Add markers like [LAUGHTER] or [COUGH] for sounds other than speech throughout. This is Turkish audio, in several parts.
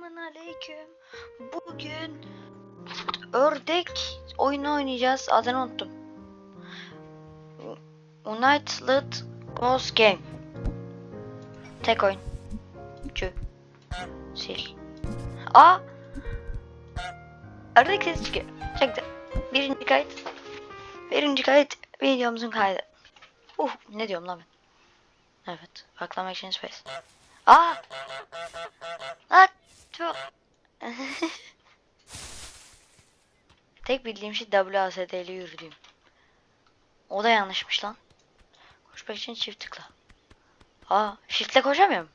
Aleyküm. Bugün ördek oyunu oynayacağız. Adını unuttum. United Ghost Game. Tek oyun. Cü. Sil. Aa! Ördek sesi çıkıyor. Çekti. Birinci kayıt. Birinci kayıt videomuzun kaydı. Uh ne diyorum lan ben? Evet. Baklama için space. Aa! Aa! Çok. [LAUGHS] Tek bildiğim şey WASD ile yürüdüğüm. O da yanlışmış lan. Koşmak için çift tıkla. Aa, shift'le koşamıyorum.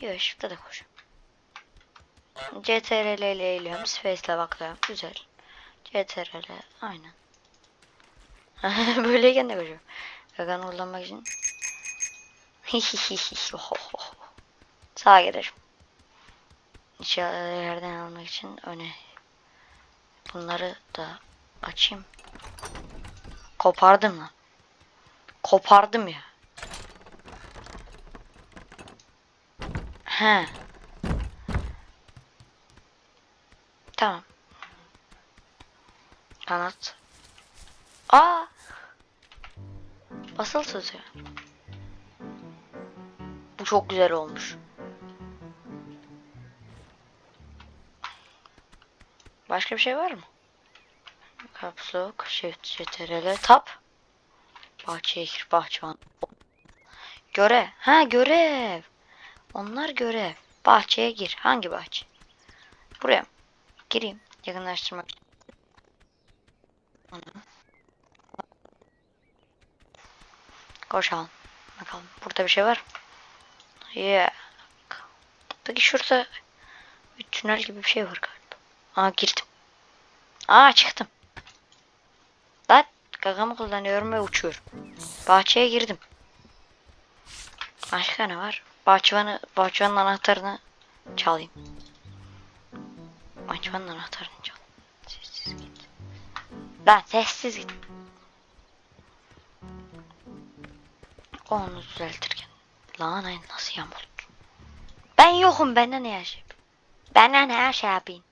Yok, shift'le de koşuyorum. CTRL ile eğiliyorum. Space ile bakıyorum. Güzel. CTRL aynen. [LAUGHS] Böyleyken de koşuyorum. Gaganı kullanmak için. [LAUGHS] Sağa gidelim. Yerden almak için öne. Bunları da açayım. Kopardım lan. Kopardım ya. He. Tamam. Kanat. Aa. Basılı tutuyor. Bu çok güzel olmuş. Başka bir şey var mı? Caps Lock, Shift, CTRL, Tab. Bahçeye gir, bahçıvan. Görev. Ha görev. Onlar görev. Bahçeye gir. Hangi bahçe? Buraya? Gireyim. Yakınlaştırmak. Koşalım. Bakalım. Burada bir şey var? Yeah. Peki şurada bir tünel gibi bir şey var. Aa girdim. Aa çıktım. Ben gagamı kullanıyorum ve uçuyorum. Bahçeye girdim. Başka ne var? Bahçıvanı, bahçıvanın anahtarını çalayım. Bahçıvanın anahtarını çal. Sessiz git. Lan sessiz git. Onu düzeltirken. Lan ay nasıl yamuldu? Ben yokum benden ne her şey? Benden her şey yapayım?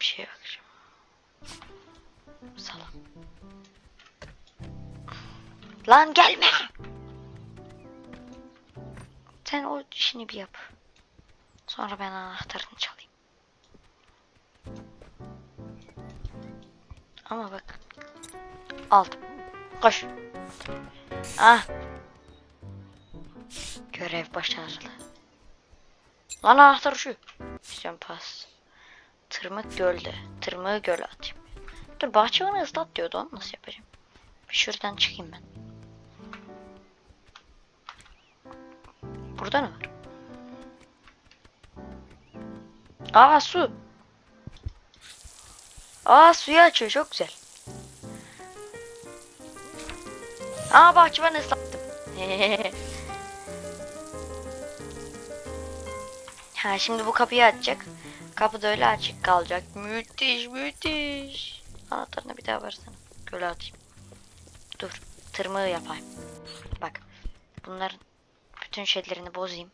Bir. Salam. Lan gelme. Sen o işini bir yap. Sonra ben anahtarını çalayım. Ama bak. Aldım. Koş. Ah. Görev başarılı. Lan anahtar şu. Misyon pas. Tırmık gölde. Tırmığı göle atayım. Dur bahçıvanı ıslat diyordu onu nasıl yapacağım? Bir şuradan çıkayım ben. Burada ne var? Aa su. Aa suyu açıyor çok güzel. Aa bahçıvanı ıslattım. [LAUGHS] ha şimdi bu kapıyı açacak. Kapı da öyle açık kalacak. Müthiş müthiş. Anahtarını bir daha versene. Göle atayım. Dur. Tırmığı yapayım. Bak. Bunların bütün şeylerini bozayım.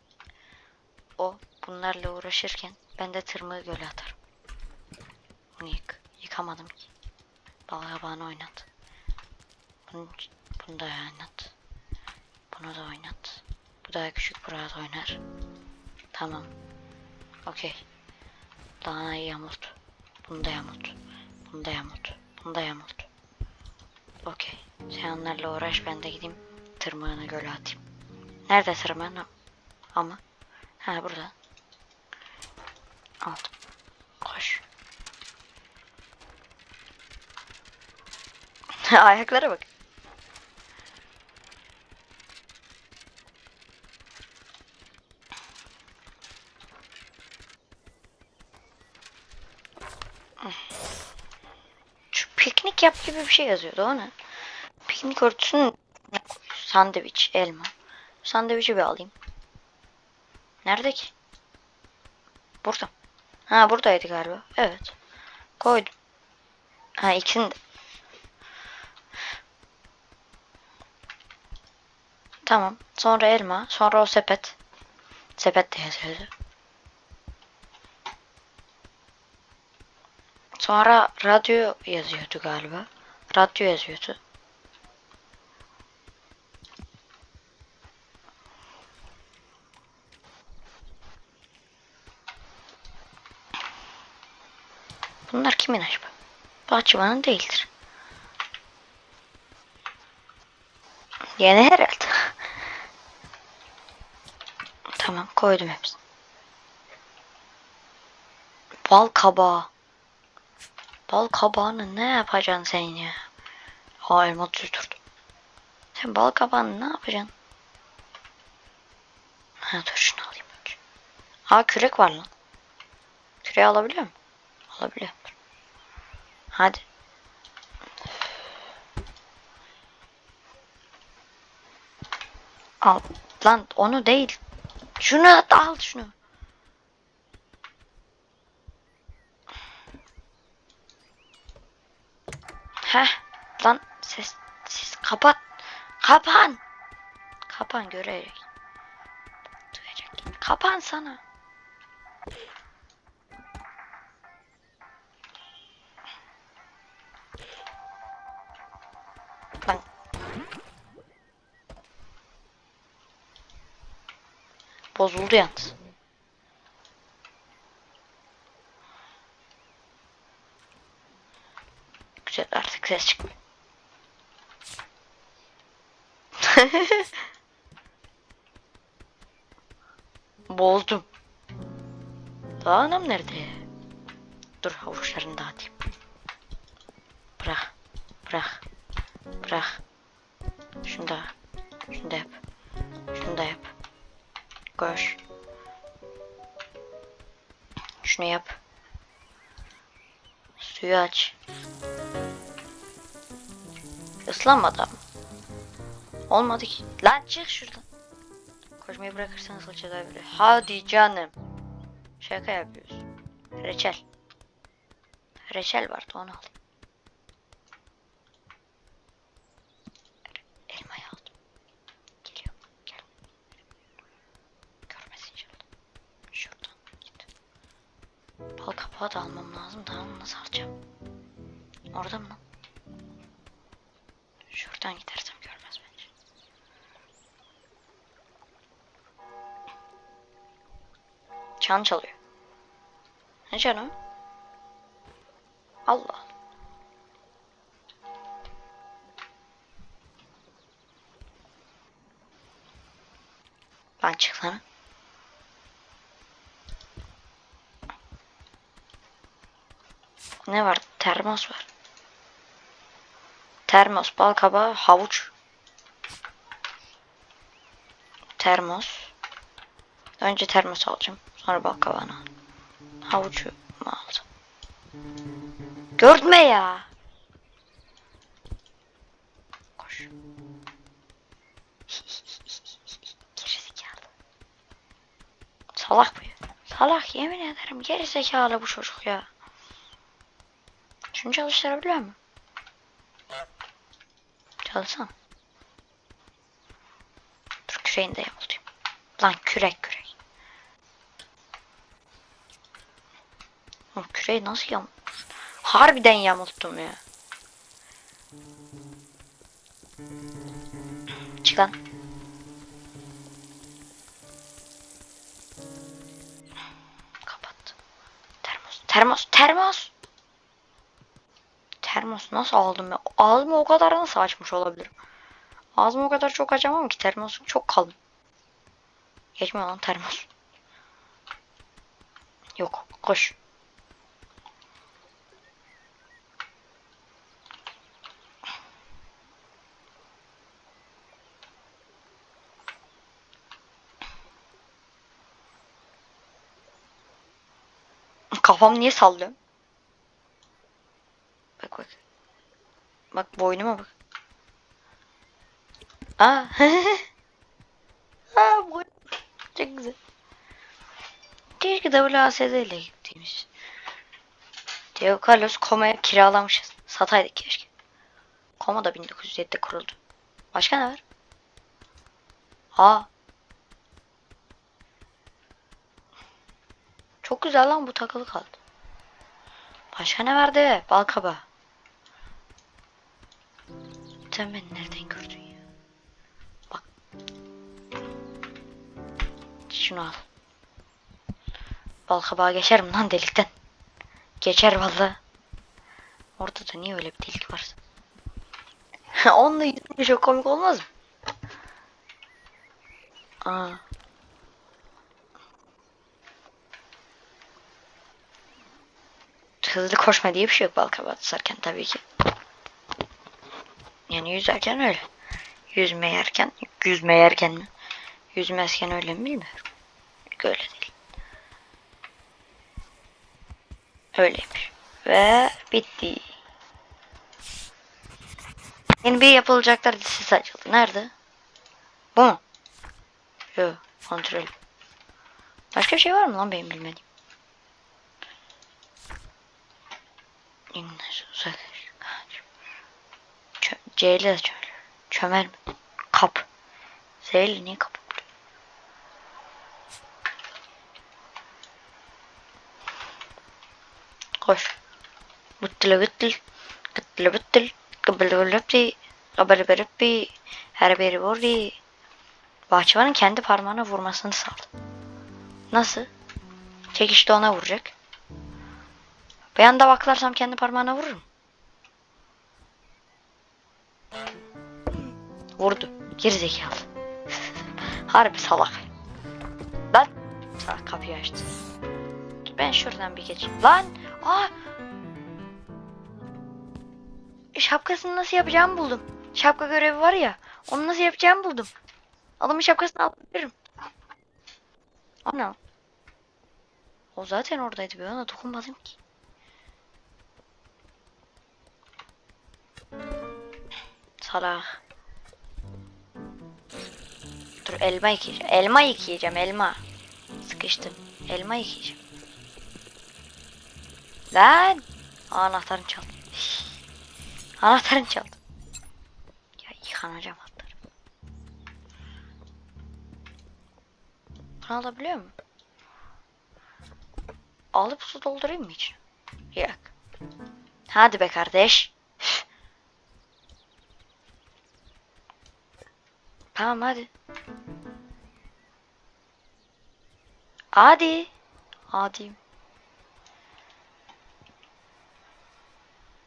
O bunlarla uğraşırken ben de tırmığı göle atarım. Bunu yık. Yıkamadım ki. Balığa bana oynat. Bunu, bunu da oynat. Bunu da oynat. Bu daha küçük bu rahat oynar. Tamam. Okey. Lahanayı yamult. Bunu da yamult. Bunu da yamult. Bunu. Okey. Sen onlarla uğraş ben de gideyim tırmığını göle atayım. Nerede tırmığın? Ama. Ha burada. Aldım. Koş. [LAUGHS] Ayaklara bak. Şu piknik yap gibi bir şey yazıyordu o ne? Piknik örtüsünün sandviç, elma. Sandviçi bir alayım. Nerede ki? Burada. Ha buradaydı galiba. Evet. Koydum. Ha ikisini de. Tamam. Sonra elma. Sonra o sepet. Sepet de yazıyordu. Sonra radyo yazıyordu galiba. Radyo yazıyordu. Bunlar kimin acaba? Bahçıvanın değildir. Yeni herhalde. tamam koydum hepsini. Bal kabağı. Bal kabağını ne yapacaksın sen ya? Ha elma tuturdum. Sen bal kabağını ne yapacaksın? Ha dur şunu alayım önce. Ha kürek var lan. Küreği alabiliyor muyum? Alabiliyorum. Hadi. Al. Lan onu değil. Şunu al şunu. Heh. Lan ses ses kapat. Kapan. Kapan görecek. Duyacak. Kapan sana. Lan. Bozuldu yalnız. Güzel artık ses çıkmıyor. [LAUGHS] Bozdum. Daha anam nerede? Dur havuçlarını dağıtayım. Bırak. Bırak. Bırak. Şunu da. Şunu da yap. Şunu da yap. Koş. Şunu yap. Suyu aç. Islanmadı ama. Olmadı ki. Lan çık şuradan. Koşmayı bırakırsanız alçada böyle. Hadi canım. Şaka yapıyoruz. Reçel. Reçel vardı onu alayım. Şuradan gidersem görmez bence. Çan çalıyor. Ne canım? Allah. Lan çık lan. Ne var? Termos var. Termos, bal kabağı, havuç. Termos. Önce termos alacağım. Sonra bal kabağını. Havucu mu aldım? Gördme ya. Koş. [LAUGHS] Gerizekalı. Salak bu. Salak yemin ederim gerizekalı bu çocuk ya. Şunu çalıştırabiliyor mu? Çalışsam. Dur küreğini de yamultayım. Lan kürek kürek. Oğlum küreği nasıl yam... Harbiden yamulttum ya. Çık Termos nasıl aldım ya? Ağzımı o kadar nasıl açmış olabilirim? Ağzımı o kadar çok açamam ki termosum çok kalın. Geçmiyor lan termos. Yok koş. Kafam niye sallıyor? Bak bak. Bak boynuma bak. Aa. [LAUGHS] Aa boy. Çok güzel. Keşke WASD ile gittiğimiz. Diego Carlos Koma'ya kiralamışız. Sataydık keşke. Koma da 1907'de kuruldu. Başka ne var? Aa. Çok güzel lan bu takılı kaldı. Başka ne vardı? Bal kabağı. Sen beni nereden gördün ya? Bak. Şunu al. Bal kabağı geçer mi lan delikten? Geçer vallahi. Orada da niye öyle bir delik varsa? [LAUGHS] Onunla yüzünce çok komik olmaz mı? Aa. Hızlı koşma diye bir şey yok balkabağı tutarken tabii ki. Yani yüzerken öyle. Yüzme yerken, yüzme yerken mi? Yüzmezken öyle mi bilmiyorum. Öyle değil. Öyleymiş. Ve bitti. Yeni bir yapılacaklar dizisi açıldı. Nerede? Bu mu? Yok. Kontrol. Başka şey var mı lan benim bilmediğim? İnler C ile de çömel. Çömel mi? Kap. Z ile niye buluyor? Koş. Bıttılı bıttıl. Gıttılı bıttıl. Gıbılı gıbılı Gıbılı gıbılı Her biri vurdu. Bahçıvanın kendi parmağına vurmasını sağladı. Nasıl? Çekişte ona vuracak. Bir anda baklarsam kendi parmağına vururum. Vurdu. Gerizekalı. Harbi salak. Lan. Salak kapıyı açtı. Ben şuradan bir geçeyim. Lan. Aa. Şapkasını nasıl yapacağımı buldum. Şapka görevi var ya. Onu nasıl yapacağımı buldum. Adamın şapkasını alabilirim. Ana. O zaten oradaydı. Ben ona dokunmadım ki. Salak. Elma yıkayacağım. Elma yıkayacağım elma. Sıkıştım. Elma yıkayacağım. Lan. Anahtarını çaldım. [LAUGHS] Anahtarını çaldım. Ya yıkanacağım atlarım. Bunu alabiliyor muyum? Alıp su doldurayım mı içine? Yok. Hadi be kardeş. [LAUGHS] Tamam hadi. Hadi. Hadi.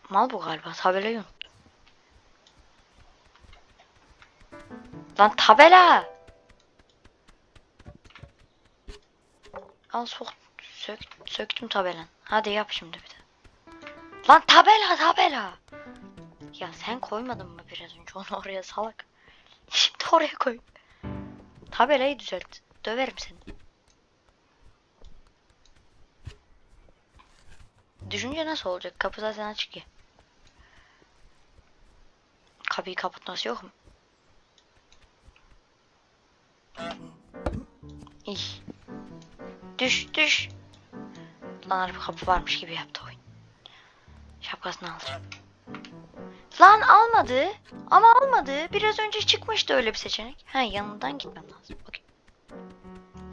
Mal bu galiba. Tabelayı unut. Lan tabela. Al sok. Sök, söktüm tabelan. Hadi yap şimdi bir de. Lan tabela tabela. Ya sen koymadın mı biraz önce onu oraya salak. [LAUGHS] Şimdi oraya koy. Tabelayı düzelt. Döverim seni. Düşünce nasıl olacak? Kapı zaten açık ya. Kapıyı kapatması yok mu? İyi. Düş düş. Lan harbi kapı varmış gibi yaptı oyun. Şapkasını alacağım. Lan almadı. Ama almadı. Biraz önce çıkmıştı öyle bir seçenek. Ha yanından gitmem lazım. Bakayım.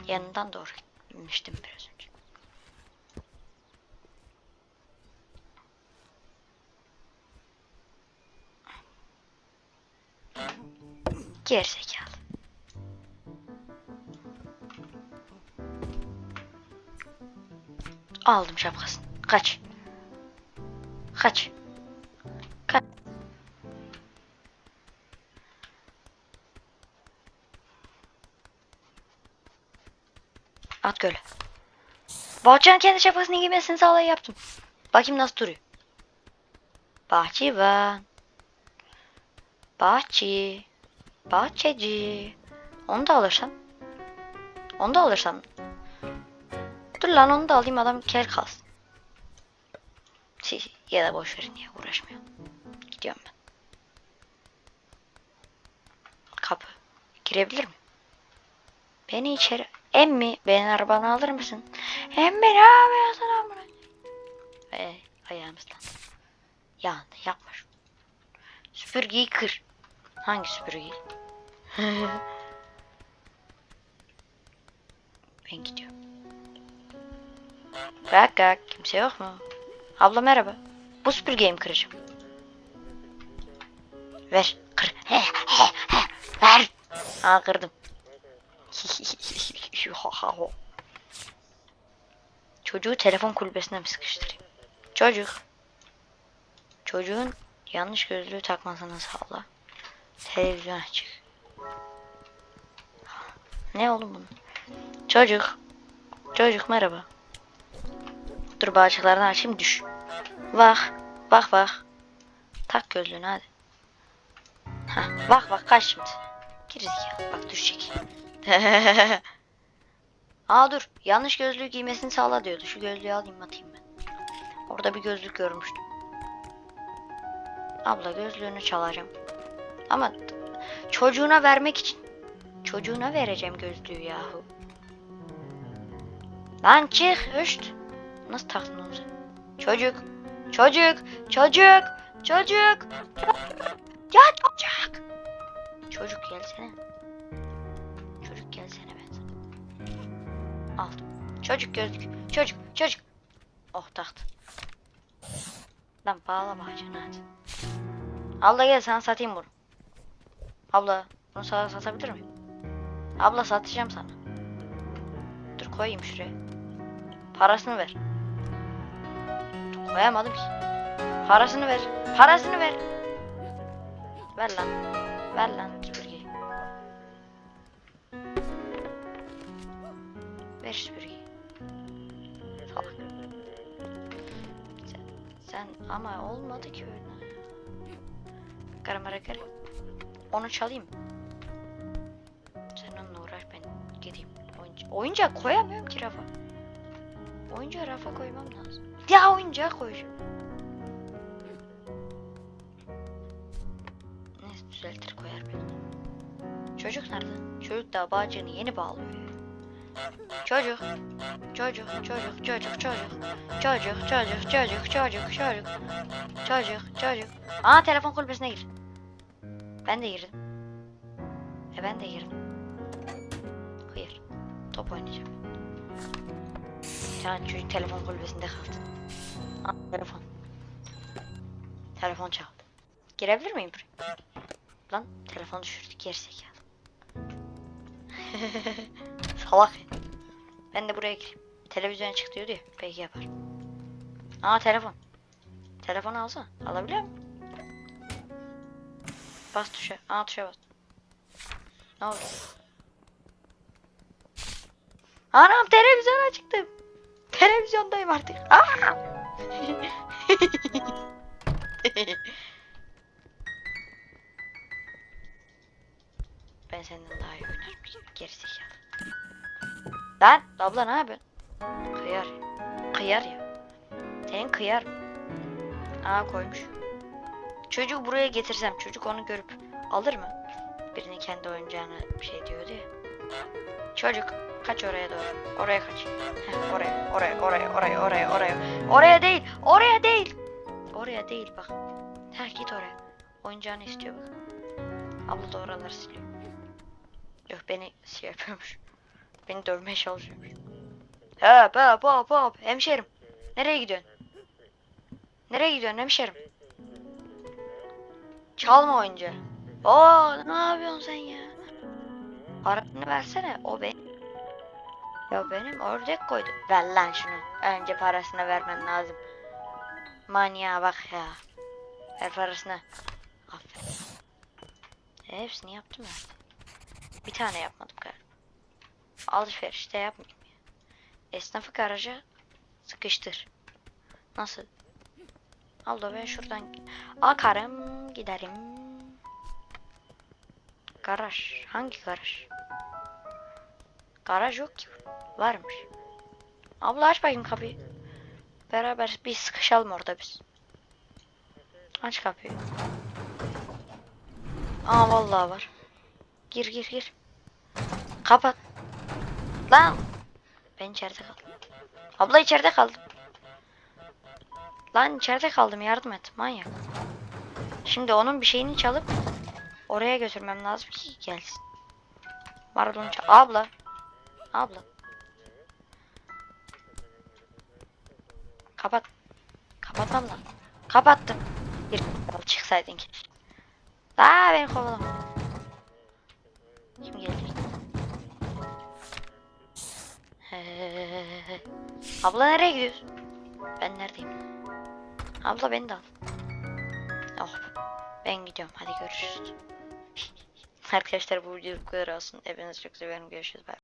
Yanından doğru gitmiştim biraz önce. Gerizekalı. Aldım şapkasını. Kaç. Kaç. Kaç. At göle. Bahçenin kendi şapkasını giymesini sağlayı yaptım. Bakayım nasıl duruyor. Bahçıvan. Bahçe. Bahçeci. Onu da alırsam. Onu da alırsam. Dur lan onu da alayım adam kel kalsın. Şey, ya da boş verin ya uğraşmıyorum. Gidiyorum ben. Kapı. Girebilir mi? Beni içeri... Emmi beni arabana alır mısın? Emmi ne yapıyorsun amına? Ee, ayağımızdan. Ya yapma şunu. Süpürgeyi kır. Hangi süpürgeyi? [LAUGHS] Ben gidiyorum. Bak bak kimse yok mu? Abla merhaba. Bu süpürgeyi mi kıracağım? Ver. Kır. He, he, he. Ver. Aa kırdım. [LAUGHS] Çocuğu telefon kulübesine mi sıkıştırayım? Çocuk. Çocuğun yanlış gözlüğü takmasını sağla. Televizyon açık. Ne oğlum bunun? Çocuk. Çocuk merhaba. Dur bağcıklarını açayım düş. Bak. Bak bak. Tak gözlüğünü hadi. Hah, bak bak kaç şimdi. Gerizekalı bak düşecek. [LAUGHS] Aa dur yanlış gözlüğü giymesini sağla diyordu. Şu gözlüğü alayım atayım ben. Orada bir gözlük görmüştüm. Abla gözlüğünü çalacağım. Ama çocuğuna vermek için çocuğuna vereceğim gözlüğü yahu. Lan çık höşt. Nasıl taktın onu sen? Çocuk. Çocuk. Çocuk. Çocuk. Ya çocuk. Çocuk gelsene. Çocuk gelsene ben sana. Aldım. Çocuk gözlük. Çocuk. Çocuk. Oh taktı. Lan bağla bağcını hadi. Abla gel sana satayım bunu. Abla bunu sana satabilir miyim? Abla satacağım sana. Dur koyayım şuraya. Parasını ver. Dur, koyamadım ki. Parasını ver. Parasını ver. Ver lan. Ver lan süpürgeyi. Ver süpürgeyi. Salak. Sen, sen ama olmadı ki öyle. Kara mara kara. Onu çalayım. Sen onunla uğraş ben gideyim. Oyunca oyuncak koyamıyorum ki rafa. Oyuncağı rafa koymam lazım. Ya oyuncağı koyacağım. Neyse düzeltir koyar ben. Çocuk nerede? Çocuk da bağcığını yeni bağlıyor. Çocuk. Çocuk, çocuk, çocuk, çocuk. Çocuk, çocuk, çocuk, çocuk, çocuk. Çocuk, çocuk. Aa telefon kulübesine gir. Ben de girdim. E ben de girdim. Hayır. Top oynayacağım. Tane çocuk telefon kulübesinde kaldı. Aa, telefon. Telefon çaldı. Girebilir miyim buraya? Lan telefon düşürdük gerizekalı. [LAUGHS] Salak. Ben de buraya gireyim. Televizyon çık diyordu ya. Belki yapar. Aa telefon. Telefonu alsana. Alabiliyor musun? Bas tuşa. Aa tuşa bas. Ne oldu? Anam televizyona çıktım. Televizyondayım artık. Ben senden daha iyi oynarım. Gerizekalı. Lan abla ne yapıyorsun? Kıyar. Kıyar ya. Senin kıyar. Aa koymuş. Çocuğu buraya getirsem çocuk onu görüp alır mı? Birini kendi oyuncağına bir şey diyordu ya. Çocuk kaç oraya doğru. Oraya kaç. Oraya, oraya, oraya, oraya, oraya, oraya. Oraya değil, oraya değil. Oraya değil bak. Ha git oraya. Oyuncağını istiyor bak. Abla da oraları siliyor. Yok beni şey yapıyormuş. Beni dövmeye çalışıyormuş. Hop hop hop hop. Hemşerim. Nereye gidiyorsun? Nereye gidiyorsun hemşerim? Çalma oyuncağı. Oo ne yapıyorsun sen ya? Paranı versene. O benim. Ya benim ördek koydu. Ver lan şunu. Önce parasını vermen lazım. Manyağa bak ya. Ver parasını. Aferin. E, hepsini yaptım ya. Bir tane yapmadım galiba. Alışverişte yapmayayım ya. Esnafı garaja sıkıştır. Nasıl? Abla ben şuradan akarım giderim. Garaj. Hangi garaj? Garaj yok ki. Varmış. Abla aç bakayım kapıyı. Beraber bir sıkışalım orada biz. Aç kapıyı. Aa vallahi var. Gir gir gir. Kapat. Lan. Ben içeride kaldım. Abla içeride kaldım. Lan içeride kaldım yardım et manyak. Şimdi onun bir şeyini çalıp oraya götürmem lazım ki gelsin. Marlon abla. Abla. Kapat. Kapatmam lan. Kapattım. Bir çıksaydın ki. Aa beni kovalama. Kim gelecek? Abla nereye gidiyorsun? Ben neredeyim? Abla beni de al. Oh. Ben gidiyorum. Hadi görüşürüz. [LAUGHS] Arkadaşlar bu video bu kadar olsun. Hepinizi çok seviyorum. Görüşürüz. Bye.